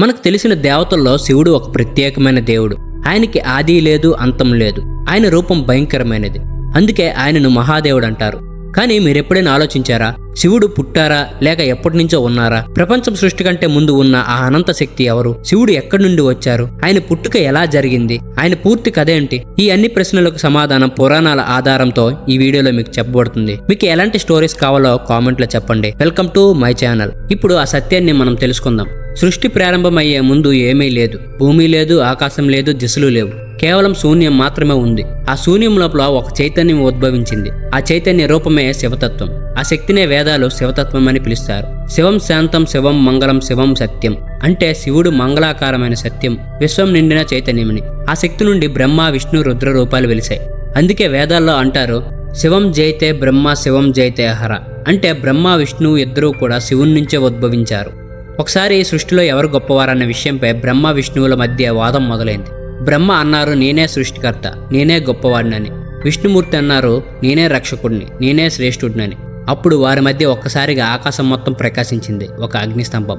మనకు తెలిసిన దేవతల్లో శివుడు ఒక ప్రత్యేకమైన దేవుడు. ఆయనకి ఆది లేదు అంతం లేదు. ఆయన రూపం భయంకరమైనది. అందుకే ఆయనను మహాదేవుడు అంటారు. కానీ మీరెప్పుడైనా ఆలోచించారా? శివుడు పుట్టారా? లేక ఎప్పటి నుంచో ఉన్నారా? ప్రపంచం సృష్టి కంటే ముందు ఉన్న ఆ అనంత శక్తి ఎవరు? శివుడు ఎక్కడి నుండి వచ్చారు? ఆయన పుట్టుక ఎలా జరిగింది? ఆయన పూర్తి కథ ఏంటి? ఈ అన్ని ప్రశ్నలకు సమాధానం పురాణాల ఆధారంతో ఈ వీడియోలో మీకు చెప్పబడుతుంది. మీకు ఎలాంటి స్టోరీస్ కావాలో కామెంట్లో చెప్పండి. Welcome to my channel. ఇప్పుడు ఆ సత్యాన్ని మనం తెలుసుకుందాం. సృష్టి ప్రారంభమయ్యే ముందు ఏమీ లేదు భూమి లేదు ఆకాశం లేదు దిశలు లేవు. కేవలం శూన్యం మాత్రమే ఉంది. ఆ శూన్యం లోపల ఒక చైతన్యం ఉద్భవించింది. ఆ చైతన్య రూపమే శివతత్వం. ఆ శక్తినే వేదాలు శివతత్వం అని పిలుస్తారు. శివం శాంతం శివం మంగళం శివం సత్యం. అంటే శివుడు మంగళాకారమైన సత్యం విశ్వం నిండిన చైతన్యమని. ఆ శక్తి నుండి బ్రహ్మ విష్ణు రుద్ర రూపాలు వెలిశాయి. అందుకే వేదాల్లో అంటారు శివం జైతే బ్రహ్మ శివం జైతే హర. అంటే బ్రహ్మ విష్ణువు ఇద్దరూ కూడా శివుని నుంచే ఉద్భవించారు. ఒకసారి సృష్టిలో ఎవరు గొప్పవారన్న విషయంపై బ్రహ్మ విష్ణువుల మధ్య వాదం మొదలైంది. బ్రహ్మ అన్నారు నేనే సృష్టికర్త నేనే గొప్పవాడినని. విష్ణుమూర్తి అన్నారు నేనే రక్షకుడిని నేనే శ్రేష్ఠుడినని. అప్పుడు వారి మధ్య ఒక్కసారిగా ఆకాశం మొత్తం ప్రకాశించింది ఒక అగ్నిస్తంభం.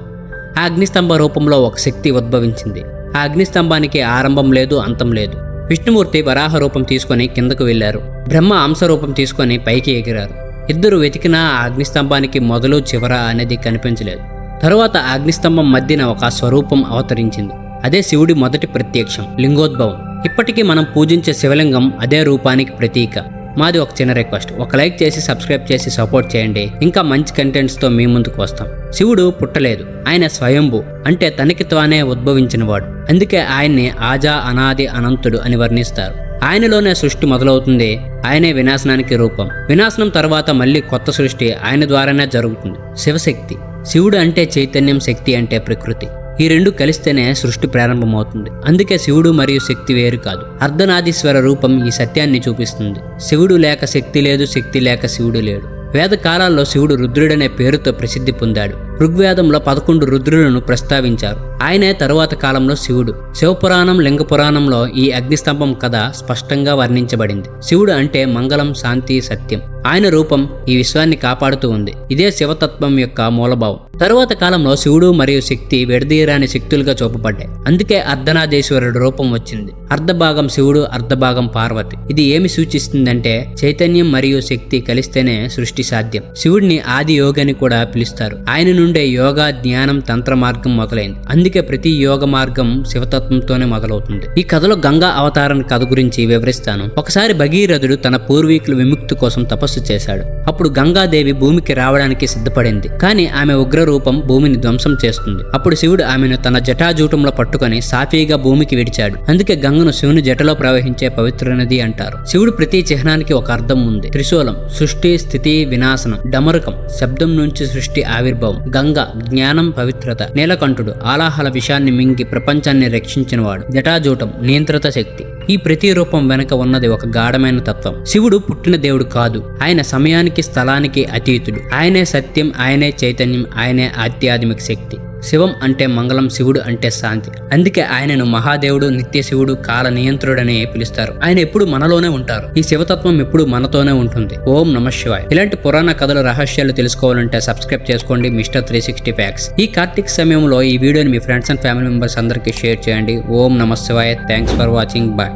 ఆ అగ్నిస్తంభ రూపంలో ఒక శక్తి ఉద్భవించింది. ఆ అగ్నిస్తంభానికి ఆరంభం లేదు అంతం లేదు. విష్ణుమూర్తి వరాహ రూపం తీసుకొని కిందకు వెళ్ళారు బ్రహ్మ అంశ రూపం తీసుకొని పైకి ఎగిరారు. ఇద్దరు వెతికినా ఆ అగ్నిస్తంభానికి మొదలు చివర అనేది కనిపించలేదు. తరువాత అగ్నిస్తంభం మధ్యన ఒక స్వరూపం అవతరించింది. అదే శివుడి మొదటి ప్రత్యక్షం లింగోద్భవం. ఇప్పటికీ మనం పూజించే శివలింగం అదే రూపానికి ప్రతీక. మాది ఒక చిన్న రిక్వెస్ట్ ఒక లైక్ చేసి సబ్స్క్రైబ్ చేసి సపోర్ట్ చేయండి. ఇంకా మంచి కంటెంట్స్తో మీ ముందుకు వస్తాం. శివుడు పుట్టలేదు. ఆయన స్వయంభు. అంటే తనకి తానే ఉద్భవించినవాడు. అందుకే ఆయన్ని ఆజా అనాది అనంతుడు అని వర్ణిస్తారు. ఆయనలోనే సృష్టి మొదలవుతుంది. ఆయనే వినాశనానికి రూపం. వినాశనం తర్వాత మళ్ళీ కొత్త సృష్టి ఆయన ద్వారానే జరుగుతుంది. శివశక్తి. శివుడు అంటే చైతన్యం శక్తి అంటే ప్రకృతి. ఈ రెండు కలిస్తేనే సృష్టి ప్రారంభమవుతుంది. అందుకే శివుడు మరియు శక్తి వేరు కాదు. అర్ధనాదీశ్వర రూపం ఈ సత్యాన్ని చూపిస్తుంది. శివుడు లేక శక్తి లేదు శక్తి లేక శివుడు లేడు. వేద కాలాల్లో శివుడు రుద్రుడనే పేరుతో ప్రసిద్ధి పొందాడు. ఋగ్వేదంలో పదకొండు రుద్రులను ప్రస్తావించారు. ఆయనే తరువాత కాలంలో శివుడు. శివపురాణం లింగ పురాణంలో ఈ అగ్నిస్తంభం కథ స్పష్టంగా వర్ణించబడింది. శివుడు అంటే మంగళం శాంతి సత్యం. ఆయన రూపం ఈ విశ్వాన్ని కాపాడుతూ ఉంది. ఇదే శివతత్వం యొక్క మూలభావం. తరువాత కాలంలో శివుడు మరియు శక్తి విడదీయరాని శక్తులుగా చూపబడ్డాయి. అందుకే అర్ధనాదేశ్వరుడు రూపం వచ్చింది. అర్ధభాగం శివుడు అర్ధభాగం పార్వతి. ఇది ఏమి సూచిస్తుందంటే చైతన్యం మరియు శక్తి కలిస్తేనే సృష్టి సాధ్యం. శివుడిని ఆది యోగని అని కూడా పిలుస్తారు. ఆయన నుండే యోగా జ్ఞానం తంత్ర మార్గం మొదలైంది. అందుకే ప్రతి యోగ మార్గం శివతత్వంతోనే మొదలవుతుంది. ఈ కథలో గంగా అవతారణ కథ గురించి వివరిస్తాను. ఒకసారి భగీరథుడు తన పూర్వీకుల విముక్తి కోసం తపస్సు చేశాడు. అప్పుడు గంగాదేవి భూమికి రావడానికి సిద్ధపడింది. కానీ ఆమె ఉగ్ర రూపం భూమిని ధ్వంసం చేస్తుంది. అప్పుడు శివుడు ఆమెను తన జటాజూటంలో పట్టుకొని సాఫీగా భూమికి విడిచాడు. అందుకే గంగను శివుని జటలో ప్రవహించే పవిత్ర నది అంటారు. శివుడు ప్రతి చిహ్నానికి ఒక అర్థం ఉంది. త్రిశూలం సృష్టి స్థితి వినాశనం డమరకం శబ్దం నుంచి సృష్టి ఆవిర్భావం గంగ జ్ఞానం పవిత్రత నీలకంఠుడు ఆలాహల విషాన్ని మింగి ప్రపంచాన్ని రక్షించినవాడు జటాజూటం నియంత్రిత శక్తి. ఈ ప్రతి రూపం వెనుక ఉన్నది ఒక గాఢమైన తత్వం. శివుడు పుట్టిన దేవుడు కాదు. ఆయన సమయానికి స్థలానికి అతీతుడు. ఆయనే సత్యం ఆయనే చైతన్యం ఆయనే ఆధ్యాత్మిక శక్తి. శివం అంటే మంగళం శివుడు అంటే శాంతి. అందుకే ఆయనను మహాదేవుడు నిత్య శివుడు కాల నియంత్రుడని పిలుస్తారు. ఆయన ఎప్పుడు మనలోనే ఉంటారు. ఈ శివతత్వం ఎప్పుడు మనతోనే ఉంటుంది. ఓం నమ శివాయ్. ఇలాంటి పురాణ కథల రహస్యాలు తెలుసుకోవాలంటే సబ్స్క్రైబ్ చేసుకోండి మిస్టర్ త్రీ సిక్స్టీ ఫ్యాక్స్ ఈ కార్తీక్ సమయంలో ఈ వీడియోని మీ ఫ్రెండ్స్ అండ్ ఫ్యామిలీ మెంబర్స్ అందరికీ షేర్ చేయండి. ఓం నమ Shivay. Thanks for watching. Bye.